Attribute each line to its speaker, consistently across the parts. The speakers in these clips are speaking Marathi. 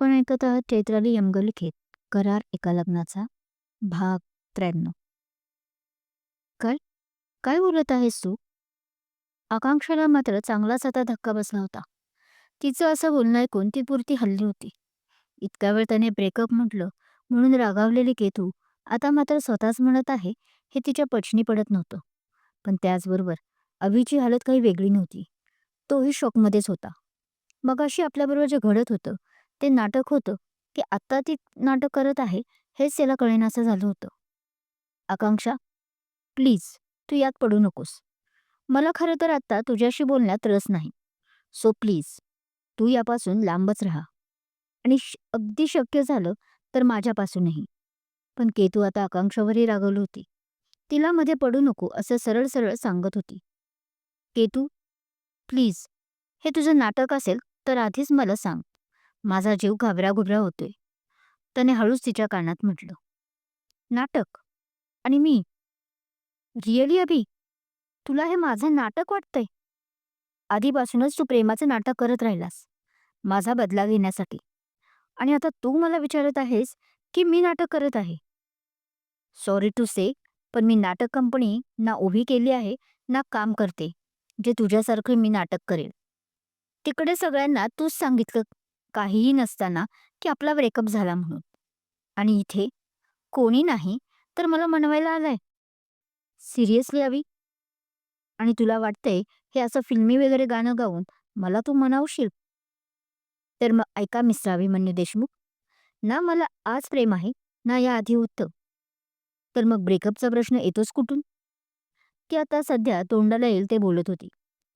Speaker 1: आपण ऐकत आहात चैत्राली यमगलिखित करार एका लग्नाचा भाग त्र्याण्णव. काय काय बोलत आहेस तू? आकांक्षाला मात्र चांगलाच आता धक्का बसला होता. तिचं असं बोलणं ऐकून ती पुरती हल्ली होती. इतक्या वेळ त्याने ब्रेकअप म्हटलं म्हणून रागावलेली केतू आता मात्र स्वतःच म्हणत आहे हे तिच्या पचनी पडत नव्हतं. पण त्याचबरोबर अभिची हालत काही वेगळी नव्हती. तोही शॉकमध्येच होता. मगाशी आपल्याबरोबर जे घडत होतं ते नाटक होतं की आत्ता ती नाटक करत आहे हेच त्याला कळेनासं झालं होतं. आकांक्षा प्लीज तू यात पडू नकोस. मला खरं तर आत्ता तुझ्याशी बोलण्यात रस नाही. सो प्लीज तू यापासून लांबच राहा. आणि अगदी शक्य झालं तर माझ्यापासूनही. पण केतू आता आकांक्षावरही रागवली होती. तिला मध्ये पडू नको असं सरळ सरळ सांगत होती. केतू प्लीज हे तुझं नाटक असेल तर आधीच मला सांग. माझा जीव घाबरा घुबरा होतोय. त्याने हळूच तिच्या कानात म्हटलं नाटक? आणि मी? रिअली अभि? तुला हे माझं नाटक वाटतंय? आधीपासूनच तू प्रेमाचं नाटक करत राहिलास माझा बदला घेण्यासाठी. आणि आता तू मला विचारत आहेस की मी नाटक करत आहे? सॉरी टू से पण मी नाटक कंपनी ना उभी केली आहे ना काम करते जे तुझ्यासारखे मी नाटक करेल तिकडे सगळ्यांना तूच सांगितलं काहीही नसताना की आपला ब्रेकअप झाला म्हणून. आणि इथे कोणी नाही तर मला मनवायला आलाय. सिरियसली हवी आणि तुला वाटतंय हे असं फिल्मी वगैरे गाणं गाऊन मला तू म्हणावशील तर मग ऐका मिस्टर अभिमन्यू देशमुख. ना मला आज प्रेम आहे ना या आधी होतं. तर मग ब्रेकअपचा प्रश्न येतोच कुठून? की आता सध्या तोंडाला येईल ते बोलत होती.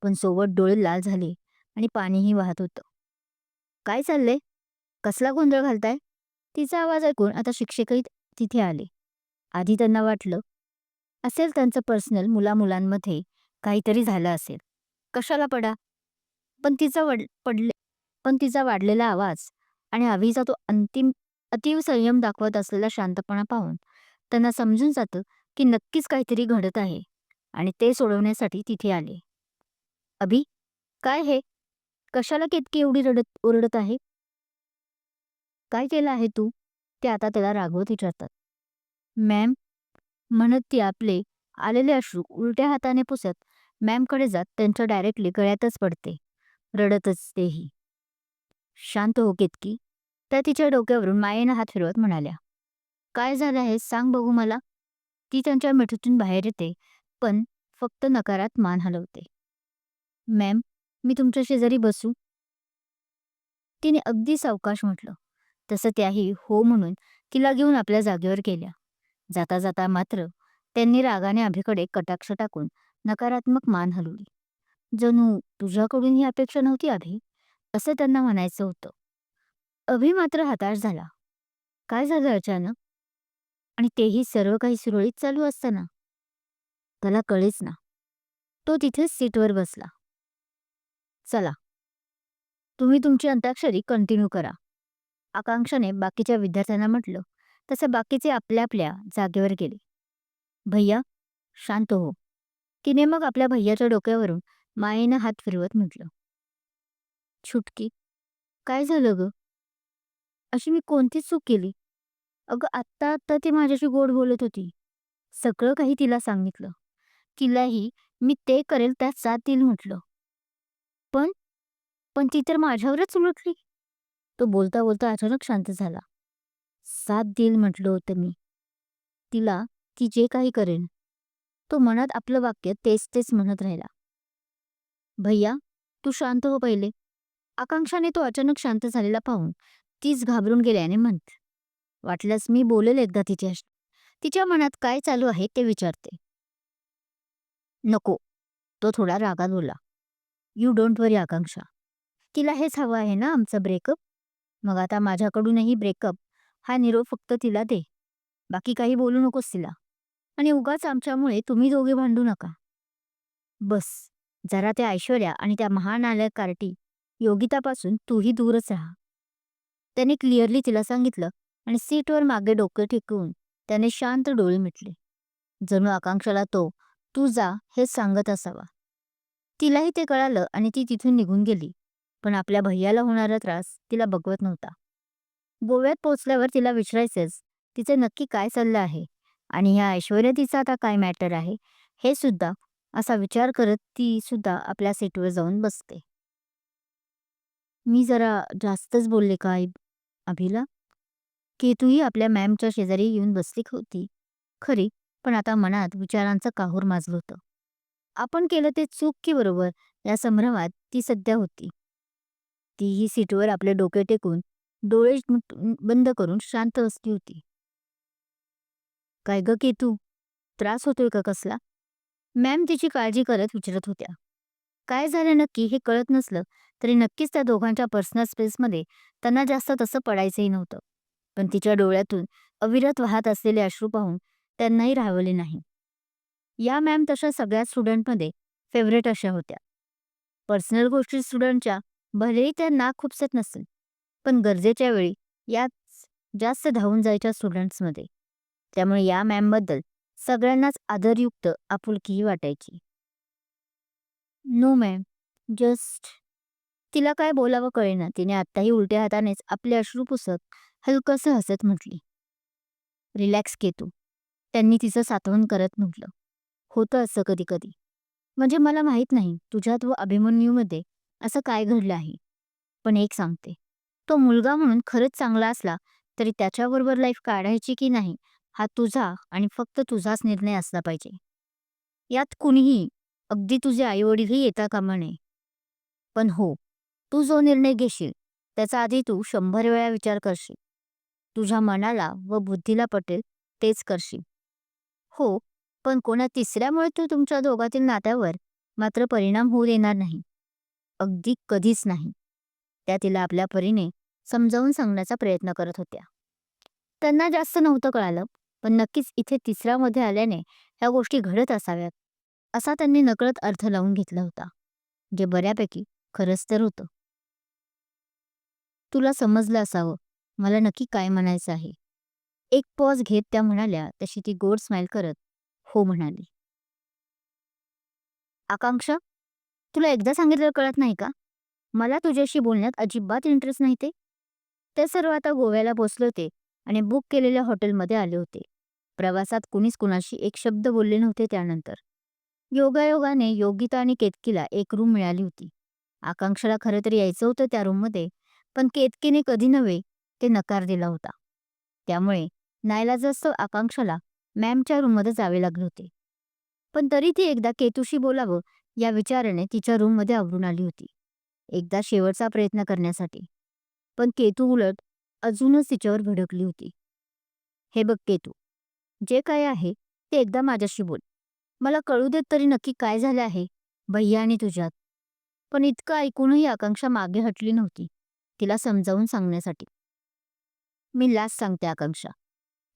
Speaker 1: पण सोबत डोळे लाल झाले आणि पाणीही वाहत होतं. काय चाललंय? कसला गोंधळ घालताय? तिचा आवाज ऐकून आता शिक्षकही तिथे आले. आधी त्यांना वाटलं असेल त्यांचं पर्सनल मुलामुलांमध्ये काहीतरी झालं असेल. कशाला पडा? पण तिचा वड पडले पण तिचा वाढलेला आवाज आणि आवीचा तो अंतिम अतीव संयम दाखवत असलेला शांतपणा पाहून त्यांना समजून जातं की नक्कीच काहीतरी घडत आहे आणि ते सोडवण्यासाठी तिथे आले. अभि काय हे? कशाला केतकी एवढी रडत ओरडत आहे? काय केलं आहे तू? ते आता त्याला रागवत विचारतात. मॅम म्हणत ती आपले आलेले अश्रू उलट्या हाताने पुसत मॅमकडे जात त्यांच्या डायरेक्टली गळ्यातच पडते. रडतच तेही. शांत हो केतकी. त्या तिच्या डोक्यावरून मायेनं हात फिरवत म्हणाल्या. काय झालं आहे सांग बघू मला. ती त्यांच्या मिठीतून बाहेर येते पण फक्त नकारात मान हलवते. मॅम मी तुमच्या शेजारी बसू? तिने अगदी सावकाश म्हटलं. तसं त्याही हो म्हणून तिला घेऊन आपल्या जागेवर केल्या जाता जाता मात्र त्यांनी रागाने अभिकडे कटाक्ष टाकून नकारात्मक मान हलवली. जणू तुझ्याकडून ही अपेक्षा नव्हती अभि असं त्यांना म्हणायचं होतं. अभि मात्र हताश झाला. काय झालं अचानक? आणि तेही सर्व काही सुरळीत चालू असताना? त्याला कळेच ना. तो तिथेच सीटवर बसला. चला. तुम्ही तुमची अंताक्षरी कंटिन्यू करा. आकांक्षाने बाकीच्या विद्यार्थ्यांना म्हटलं तसं बाकीचे आपल्या आपल्या जागेवर गेले. भैया शांत हो. तिने मग आपल्या भैयाच्या डोक्यावरून मायेनं हात फिरवत म्हटलं. छुटकी काय झालं ग? अशी मी कोणतीच चूक केली? अगं आत्ता आत्ता ती माझ्याशी गोड बोलत होती. सगळं काही तिला सांगितलं. तिलाही मी ते करेल त्यात साथ देईल म्हटलं. पण ती तर माझ्यावरच उलटली तो बोलता बोलता अचानक शांत झाला. साथ देईल म्हटलं होतं मी. तिला ती जे काही करेन. तो मनात आपलं वाक्य तेच तेच म्हणत राहिला. भैया तू शांत हो पहिले. आकांक्षाने तो अचानक शांत झालेला पाहून तीच घाबरून गेल्याने म्हणत वाटल्यास मी बोलेल एकदा तिच्या तिच्या मनात काय चालू आहे ते विचारते. नको. तो थोडा रागात बोला यू डोंट वरी आकांक्षा. तिला हेच हवं आहे ना आमचं ब्रेकअप? मग आता माझ्याकडूनही ब्रेकअप. हा निरोप फक्त तिला दे. बाकी काही बोलू नकोस तिला. आणि उगाच आमच्यामुळे तुम्ही दोघे भांडू नका. बस. जरा त्या ऐश्वर्या आणि त्या महान कार्टी योगितापासून तूही दूरच राहा. त्याने क्लिअरली तिला सांगितलं आणि सीटवर मागे डोकं टेकवून त्याने शांत डोळे मिटले. जणू आकांक्षाला तो तू जा हे सांगत असावा. तिलाही ते कळालं आणि ती तिथून निघून गेली. पण आपल्या भैयाला होणारा त्रास तिला बघवत नव्हता. गोव्यात पोहोचल्यावर तिला विचारायचंच तिचं नक्की काय चाललं आहे आणि ह्या ऐश्वर्या आता काय मॅटर आहे हे सुद्धा असा विचार करत ती सुद्धा आपल्या सीटवर जाऊन बसते. मी जरा जास्तच बोलले का अभिला? केतूही आपल्या मॅमच्या शेजारी येऊन बसली होती. खरी पण आता मनात विचारांचं काहूर माजलं होतं. आपण केलं ते चूक की बरोबर या संभ्रमात ती सध्या होती. तीही सीटवर आपले डोके टेकून डोळे बंद करून शांत बसली होती. काय ग केतू? त्रास होतोय का कसला? मॅम तिची काळजी करत विचारत होत्या. काय झालं नक्की हे कळत नसलं तरी नक्कीच त्या दोघांच्या पर्सनल स्पेसमध्ये त्यांना जास्त तसं पडायचंही नव्हतं. पण तिच्या डोळ्यातून अविरत वाहत असलेले अश्रू पाहून त्यांनाही राहवले नाही. या मॅम तशा सगळ्या स्टुडंटमध्ये फेवरेट अशा होत्या. पर्सनल गोष्टी स्टुडंटच्या भलेही त्या नाक खुपसत नसेल पण गरजेच्या वेळी यात जास्त धावून जायच्या स्टुडंट्समध्ये त्यामुळे या मॅमबद्दल सगळ्यांनाच आदरयुक्त आपुलकीही वाटायची. नो मॅम जस्ट तिला काय बोलावं कळेना. तिने आत्ताही उलट्या हातानेच आपले अश्रू पुसत हलकंसं हसत म्हटली. रिलॅक्स केतू. त्यांनी तिचं सातवण करत म्हटलं. होतं असं कधी कधी. म्हणजे मला माहीत नाही. तुझ्यात व अभिमन्यूमध्ये असं काय घडलं आहे? पण एक सांगते. तो मुलगा म्हणून खरंच चांगला असला तरी त्याच्याबरोबर लाईफ काढायची की नाही हा तुझा आणि फक्त तुझाच निर्णय असला पाहिजे. यात कुणीही अगदी तुझे आईवडीलही येता कामा नये. पण हो तू जो निर्णय घेशील त्याचा आधी तू शंभर वेळा विचार करशील. तुझ्या मनाला व बुद्धीला पटेल तेच करशील. हो पण कोणा तिसऱ्यामुळे तू तुमच्या दोघातील नात्यावर मात्र परिणाम होऊ देणार नाही. अगदी कधीच नाही. त्या तिला आपल्या परीने समजावून सांगण्याचा प्रयत्न करत होत्या. त्यांना जास्त नव्हतं कळालं पण नक्कीच इथे तिसऱ्यामध्ये आल्याने ह्या गोष्टी घडत असाव्यात असा त्यांनी नकळत अर्थ लावून घेतला होता जे बऱ्यापैकी खरंच तर होतं. तुला समजलं असावं मला नक्की काय म्हणायचं आहे. एक पॉज घेत त्या म्हणाल्या तशी ती गोड स्माईल करत हो म्हणाली. आकांक्षा तुला एकदा सांगितलं कळत नाही का? मला तुझ्याशी बोलण्यात अजिबात इंटरेस्ट नाही ते. ते सर्व आता गोव्याला पोचले होते आणि बुक केलेल्या हॉटेलमध्ये आले होते. प्रवासात कुणीच कुणाशी एक शब्द बोलले नव्हते त्यानंतर. योगायोगाने योगिता आणि केतकीला एक रूम मिळाली होती. आकांक्षाला खरं तर यायचं होतं त्या रूममध्ये पण केतकीने कधी नव्हे ते नकार दिला होता. त्यामुळे नायलाजस्त आकांक्षाला मॅमच्या रूममध्ये जावे लागले होते. पण तरी ती एकदा केतूशी बोलावं या विचाराने तिच्या रूममध्ये आवरून आली होती. एकदा शेवटचा प्रयत्न करण्यासाठी. पण केतू उलट अजूनच तिच्यावर भडकली होती. हे बघ केतू जे काय आहे ते एकदा माझ्याशी बोल. मला कळू देत तरी नक्की काय झालं आहे भैयाने आणि तुझ्यात. पण इतकं ऐकूनही आकांक्षा मागे हटली नव्हती तिला समजावून सांगण्यासाठी. मी लास्ट सांगते आकांक्षा.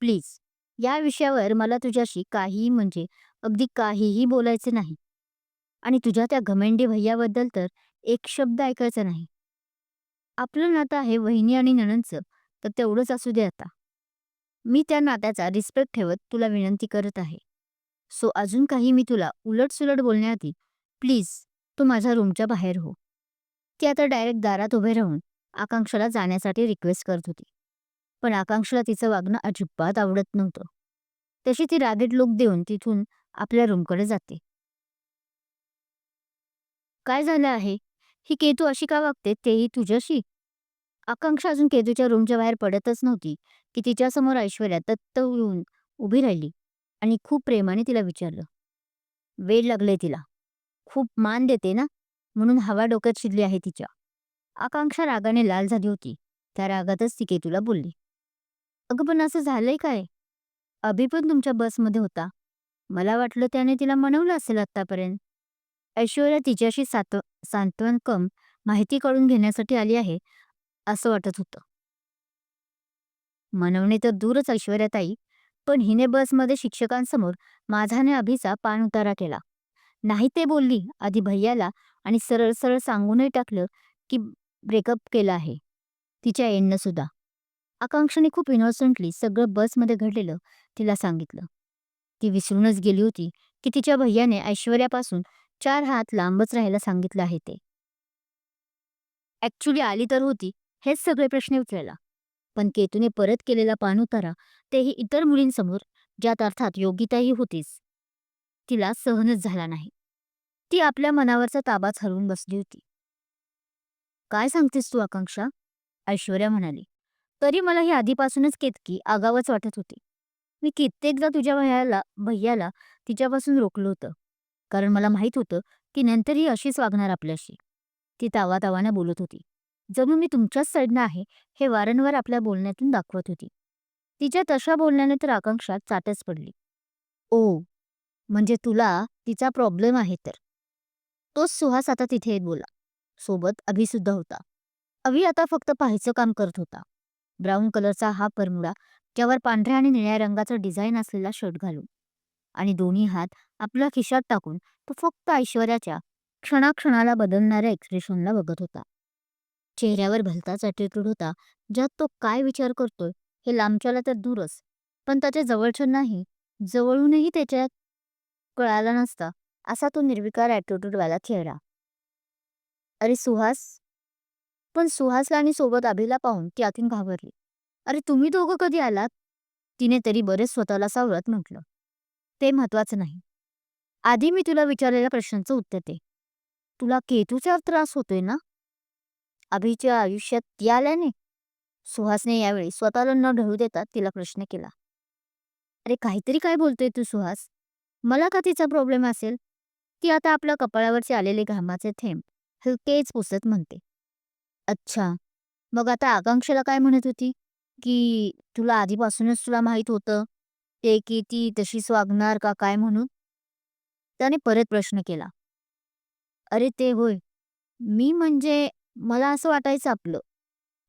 Speaker 1: प्लीज या विषयावर मला तुझ्याशी काहीही म्हणजे अगदी काहीही बोलायचे नाही. आणि तुझ्या त्या घमेंडी भैयाबद्दल तर एक शब्द ऐकायचा नाही. आपलं नातं आहे वहिनी आणि नणंदचं तर तेवढंच असू दे आता. मी त्या नात्याचा रिस्पेक्ट ठेवत तुला विनंती करत आहे. सो अजून काही मी तुला उलटसुलट बोलण्याआधी प्लीज तू माझ्या रूमच्या बाहेर हो. ती आता डायरेक्ट दारात उभे राहून आकांक्षाला जाण्यासाठी रिक्वेस्ट करत होती. पण आकांक्षाला तिचं वागणं अजिबात आवडत नव्हतं. तशी ती रागेट लोक देऊन तिथून आपल्या रूमकडे जाते. काय झालं आहे? ही केतू अशी का वागते? तेही तुझ्याशी? आकांक्षा अजून केतूच्या रूमच्या बाहेर पडतच नव्हती की तिच्यासमोर ऐश्वर्या तत्त येऊन उभी राहिली आणि खूप प्रेमाने तिला विचारलं. वेळ लागले तिला. खूप मान देते ना? म्हणून हवा डोक्यात शिरली आहे तिच्या. आकांक्षा रागाने लाल झाली होती. त्या रागातच ती केतूला बोलली. अगं पण असं झालंय काय? अभि पण तुमच्या बसमध्ये होता. मला वाटलं त्याने तिला मनवलं असेल आतापर्यंत ऐश्वर्या तिच्याशी सात सांत्वन कम माहिती काढून घेण्यासाठी आली आहे असं वाटत होतं. मनवणे तर दूरच ऐश्वर्याताई पण हिने बसमध्ये शिक्षकांसमोर माझाने अभिचा पान उतारा केला. नाही ते बोलली आधी भैयाला आणि सरळ सरळ सांगूनही टाकलं की ब्रेकअप केलं आहे. तिच्या येणं सुद्धा. आकांक्षाने खूप इनोसंटली सगळं बसमध्ये घडलेलं तिला सांगितलं. ती विसरूनच गेली होती की तिच्या भैयाने ऐश्वर्यापासून चार हात लांबच राहायला सांगितलं आहे ते. ऍक्च्युली आली तर होती हेच सगळे प्रश्न विचारला पण केतूने परत केलेला पाणउतारा तेही इतर मुलींसमोर ज्यात अर्थात योगिताही होतीच. तिला सहनच झाला नाही. ती आपल्या मनावरचा ताबाच हरवून बसली होती. काय सांगतेस तू आकांक्षा? ऐश्वर्या म्हणाली. तरी मला ही आधीपासूनच केतकी आगावच वाटत होती. मी कित्येकदा तुझ्या भैयाला भैयाला तिच्यापासून रोखलं होतं. कारण मला माहीत होतं की नंतर ही अशीच वागणार आपल्याशी. ती तावातावाने बोलत होती. जणू मी तुमच्याच साईडनं आहे हे वारंवार आपल्या बोलण्यातून दाखवत होती. तिच्या तशा बोलण्याने तर आकांक्षा चाटच पडली. ओ म्हणजे तुला तिचा प्रॉब्लेम आहे तर? तोच सुहास आता तिथे येत बोला. सोबत अभिसुद्धा होता. अभि आता फक्त पाहायचं काम करत होता. ब्राऊन कलरचा हा परमुडा ज्यावर पांढऱ्या आणि निळ्या रंगाचा डिझाईन असलेला शर्ट घालून. आणि दोन्ही हात आपल्या खिशात टाकून तो फक्त ऐश्वर्याच्या क्षणाक्षणाला बदलणाऱ्या एक्सप्रेशनला बघत होता. चेहऱ्यावर भलताच ॲटिट्यूड होता ज्यात तो काय विचार करतोय हे लांबच्याला तर दूरच पण त्याच्या जवळच्या नाही जवळूनही त्याच्यात कळाला नसता असा तो निर्विकार ॲटिट्यूडवाला चेहरा. अरे सुहास? पण सुहासला आणि सोबत अभिला पाहून ती आतून घाबरली. अरे तुम्ही दोघं कधी आलात? तिने तरी बरेच स्वतःला सावरत म्हटलं. ते महत्वाचं नाही. आधी मी तुला विचारलेल्या प्रश्नांचं उत्तर दे. तुला केतूचा त्रास होतोय ना? अभिच्या आयुष्यात ती आल्याने सुहासने यावेळी स्वतःला न ढळू देता तिला प्रश्न केला. अरे काहीतरी काय बोलतोय तू सुहास? मला का तिचा प्रॉब्लेम असेल? ती आता आपल्या कपाळावरचे आलेले घामाचे थेंब हलकेच पुसत म्हणते. अच्छा मग आता आकांक्षेला काय म्हणत होती? की तुला आधीपासूनच तुला माहीत होतं ते की ती तशीच वागणार का काय म्हणून? त्याने परत प्रश्न केला. अरे ते होय. मी म्हणजे मला असं वाटायचं आपलं.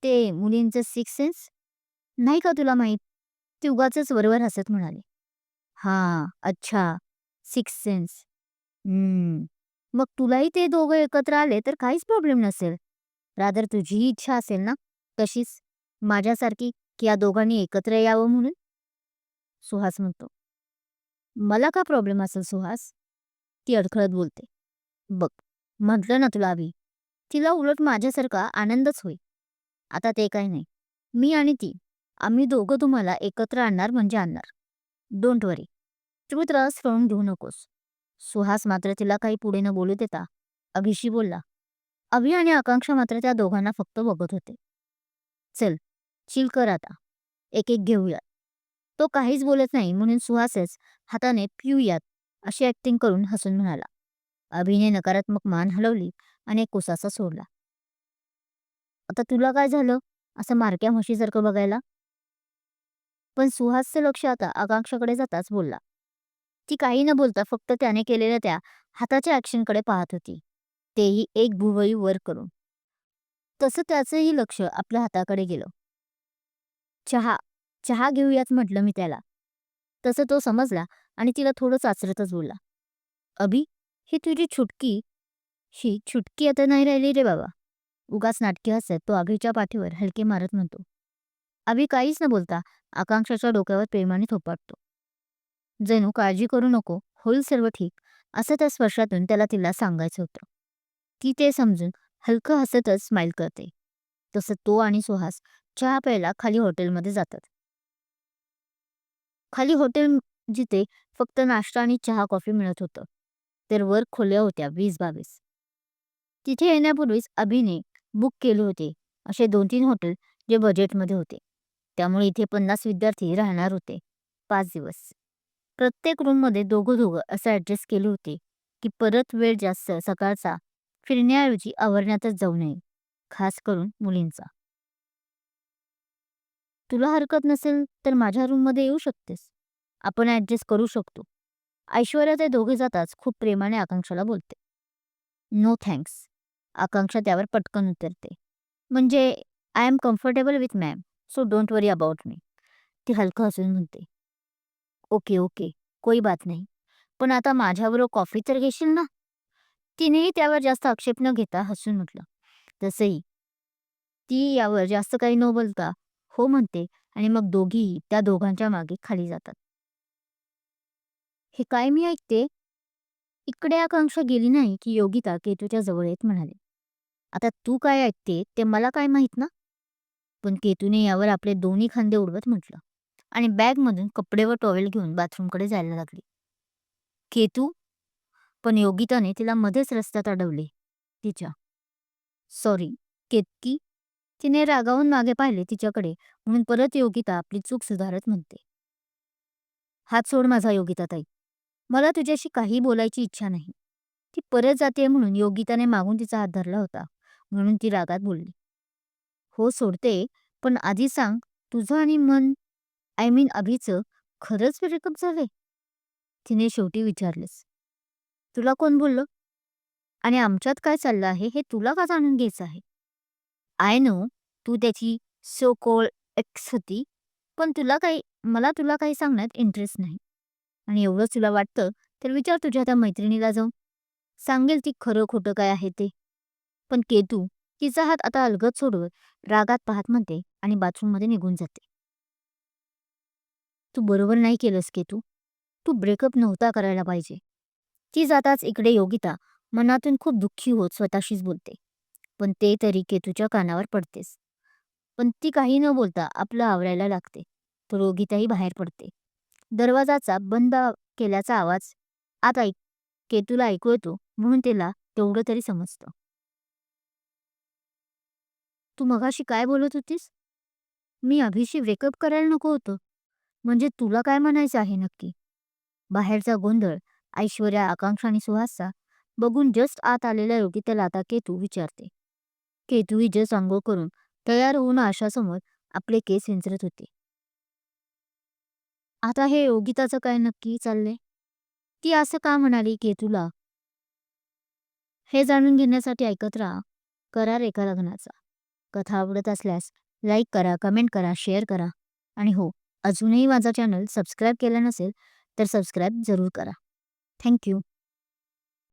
Speaker 1: ते मुलींचं सिक्स सेन्स? नाही का तुला माहीत? ती उगाच वरवर हसत म्हणाले. हा अच्छा. Six sense. हम्म. मग तुलाही ते दोघं एकत्र आले तर काहीच प्रॉब्लेम नसेल. रादर तुझीही इच्छा असेल ना? तशीच. माझ्यासारखी की या दोघांनी एकत्र यावं म्हणून? सुहास म्हणतो. मला का प्रॉब्लेम असेल सुहास? ती अडखळत बोलते. बघ म्हटलं ना तुला अभि तिला उलट माझ्यासारखा आनंदच होईल आता ते काही नाही. मी आणि ती आम्ही दोघं तुम्हाला एकत्र आणणार म्हणजे आणणार. डोंट वरी तुम्ही त्रास करून घेऊ नकोस. सुहास मात्र तिला काही पुढे न बोलू देता अभिशी बोलला. अभि आणि आकांक्षा मात्र त्या दोघांना फक्त बघत होते. चल चिल कर आता. एक एक घेऊयात. तो काहीच बोलत नाही म्हणून सुहासच हाताने पिऊयात अशी ऍक्टिंग करून हसून म्हणाला. अभिने नकारात्मक मान हलवली आणि एक कुसासा सोडला. आता तुला काय झालं? असं मारक्या म्हशीसारखं बघायला? पण सुहासचं लक्ष आता आकांक्षाकडे जाताच बोलला. ती काही न बोलता फक्त त्याने केलेल्या त्या हाताच्या ऍक्शनकडे पाहत होती. तेही एक भुवई वर करून. तसं त्याचंही लक्ष आपल्या हाताकडे गेलं. चहा चहा घेऊयात म्हटलं मी त्याला. तसं तो समजला आणि तिला थोडं चाचरतच बोलला. अभि ही तुझी छुटकी ही छुटकी आता नाही राहिली रे बाबा. उगाच नाटकी हसत तो आभीच्या पाठीवर हलके मारत म्हणतो. अभी काहीच न बोलता आकांक्षाच्या डोक्यावर प्रेमाने थोपाटतो. जणू काळजी करू नको होईल सर्व ठीक असं त्या स्पर्शातून त्याला तिला सांगायचं होतं. ती ते समजून हलकं हसतच स्माईल करते. तसं तो आणि सुहास चहा प्यायला खाली हॉटेलमध्ये जातात. खाली हॉटेल जिथे फक्त नाश्ता आणि चहा कॉफी मिळत होतं. तर वर खोल्या होत्या वीस बावीस. तिथे येण्यापूर्वीच अभिने बुक केले होते. असे दोन तीन हॉटेल जे बजेटमध्ये होते. त्यामुळे इथे पन्नास विद्यार्थी राहणार होते. पाच दिवस. प्रत्येक रूममध्ये दोघं दोघं असं ॲडजस्ट केले होते की परत वेळ जास्त सकाळचा फिरण्याऐवजी आवरण्यातच जाऊ नये. खास करून मुलींचा. तुला हरकत नसेल तर माझ्या रूममध्ये येऊ शकतेस. आपण ॲडजस्ट करू शकतो. ऐश्वर्या ते दोघे जाताच खूप प्रेमाने आकांक्षाला बोलते. नो थँक्स आकांक्षा त्यावर पटकन उतरते. म्हणजे I am comfortable with ma'am so don't worry about me ती हलकं हसून म्हणते. Okay okay. कोई बात नाही. पण आता माझ्याबरोबर कॉफी तर घेशील ना? तिनेही त्यावर जास्त आक्षेप न घेता हसून म्हटलं. तसंही. ती यावर जास्त काही न बोलता हो म्हणते आणि मग दोघीही त्या दोघांच्या मागे खाली जातात. हे काय मी ऐकते? इकडे आकांक्षा गेली नाही की योगिता केतूच्या जवळ येत म्हणाले. आता तू काय ऐकते ते मला काय माहीत ना? पण केतूने यावर आपले दोन्ही खांदे उडवत म्हटलं आणि बॅगमधून कपडे व टॉवेल घेऊन बाथरूमकडे जायला लागली. केतू? पण योगिताने तिला मध्येच रस्त्यात अडवले. तिच्या. सॉरी केतकी? तिने रागावून मागे पाहिले तिच्याकडे म्हणून परत योगिता आपली चूक सुधारत म्हणते. हात सोड माझा योगिता ताई. मला तुझ्याशी काही बोलायची इच्छा नाही. ती परत जाते म्हणून योगिताने मागून तिचा हात धरला होता म्हणून ती रागात बोलली. हो सोडते पण आधी सांग तुझं आणि मन आय मीन अभिचं खरंच ब्रेकअप झाले तिने शेवटी विचारलेस तुला कोण बोललं? आणि आमच्यात काय चाललं आहे हे तुला का जाणून घ्यायचं आहे? आय नो तू त्याची सो कॉल एक्स होती पण तुला काही मला तुला काही सांगण्यात इंटरेस्ट नाही. आणि एवढंच तुला वाटतं तर विचार तुझ्या त्या मैत्रिणीला जाऊन. सांगेल ती खरं खोटं काय आहे ते. पण केतू तिचा हात आता अलगत सोडवत रागात पाहत म्हणते आणि बाथरूममध्ये निघून जाते. तू बरोबर नाही केलंस केतू. तू ब्रेकअप नव्हता करायला पाहिजे. ती जाताच इकडे योगिता मनातून खूप दुःखी होत स्वतःशीच बोलते. पण ते तरी केतूच्या कानावर पडतेस. पण ती काही न बोलता आपलं आवरायला लागते. तर रोगीताही बाहेर पडते. दरवाजाचा बंद केल्याचा आवाज आत ऐक केतूला ऐकू येतो? म्हणून तिला तेवढं तरी समजतं. तू मगाशी काय बोलत होतीस? मी अभिशी ब्रेकअप करायला नको होतं. म्हणजे तुला काय म्हणायचं आहे नक्की? बाहेरचा गोंधळ ऐश्वर्या आकांक्षा आणि सुहासचा बघून जस्ट आत आलेल्या योगिताला आता केतू विचारते. केतूही जस्ट आंघोळ करून तयार होऊन आशासमोर आपले केस विंचरत होते. आता हे योगिताचं काय नक्की चाललंय? ती असं का म्हणाली केतूला हे जाणून घेण्यासाठी ऐकत राहा करार एका लग्नाचा. कथा आवडत असल्यास लाईक करा कमेंट करा शेअर करा. आणि हो अजूनही माझा चॅनल सबस्क्राईब केला नसेल तर सबस्क्राईब जरूर करा. थँक्यू.